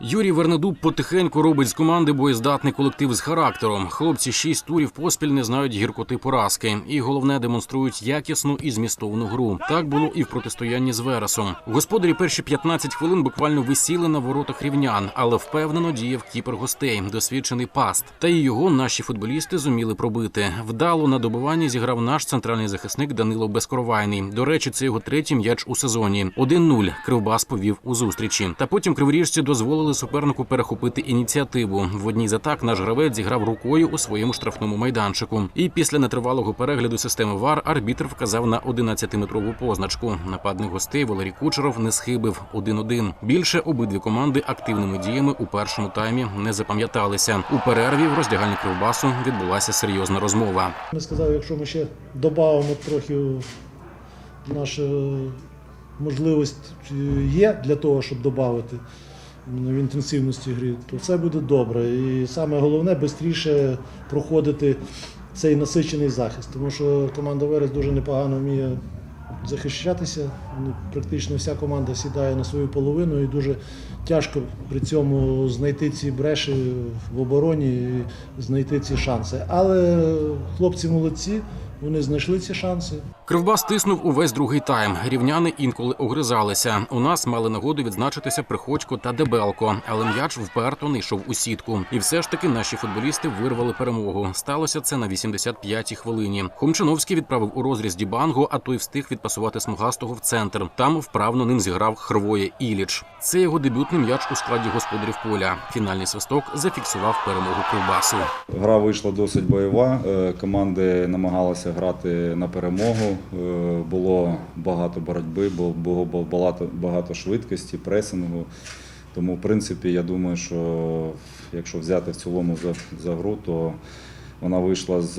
Юрій Вернедуб потихеньку робить з команди боєздатний колектив з характером. Хлопці шість турів поспіль не знають гіркоти поразки, і головне демонструють якісну і змістовну гру. Так було і в протистоянні з Вересом. Господарі перші 15 хвилин буквально висіли на воротах рівнян, але впевнено діяв кіпер гостей, досвідчений паст. Та й його наші футболісти зуміли пробити. Вдало на добуванні зіграв наш центральний захисник Данило Безкоровайний. До речі, це його третій м'яч у сезоні. 1-0 Кривбас повів у зустрічі. Та потім криворіжці дозволили супернику перехопити ініціативу. В одній з атак наш гравець зіграв рукою у своєму штрафному майданчику. І після нетривалого перегляду системи ВАР арбітр вказав на 11-метрову позначку. Нападник гостей Валерій Кучеров не схибив 1-1. Більше обидві команди активними діями у першому таймі не запам'яталися. У перерві в роздягальні Кривбасу відбулася серйозна розмова. Ми сказали, якщо ми ще додамо трохи нашу можливість е, є для того, щоб додати в інтенсивності гри, то все буде добре. І саме головне швидше проходити цей насичений захист, тому що команда Верес дуже непогано вміє захищатися. Ну, Практично вся команда сідає на свою половину і дуже тяжко при цьому знайти ці бреші в обороні і знайти ці шанси. Але хлопці молодці, вони знайшли ці шанси. Кривбас тиснув увесь другий тайм. Рівняни інколи огризалися. У нас мали нагоду відзначитися Приходько та Дебелко, але м'яч вперто не йшов у сітку. І все ж таки наші футболісти вирвали перемогу. Сталося це на 85-й хвилині. Хомчиновський відправив у розріз Дібангу, а той встиг відпасувати смугастого в центр. Там вправно ним зіграв Хрвоє Іліч. Це його дебютний м'яч у складі господарів поля. Фінальний свисток зафіксував перемогу Кривбасу. Гра вийшла досить бойова. е, Команди намагалися грати на перемогу. е, Було багато боротьби, бу- було багато, багато швидкості, пресингу. Тому, в принципі, я думаю, що якщо взяти в цілому за, за гру, то вона вийшла з,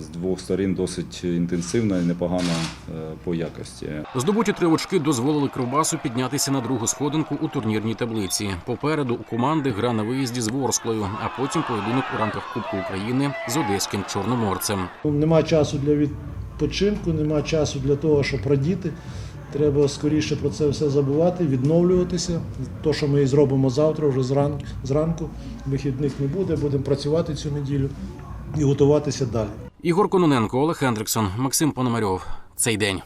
з двох сторін досить інтенсивна і непогана е, по якості. Здобуті три очки дозволили Кривбасу піднятися на другу сходинку у турнірній таблиці. Попереду у команди гра на виїзді з Ворсклою, а потім поєдинок у рамках Кубку України з одеським чорноморцем. Нема часу для відпочинку, нема часу для того, щоб радіти. Треба скоріше про це все забувати, відновлюватися. То, що ми і зробимо завтра, вже зранку, зранку. Вихідних не буде, будемо працювати цю неділю і готуватися далі. Ігор Кононенко, Олег Хендриксон, Максим Пономарьов. Цей день.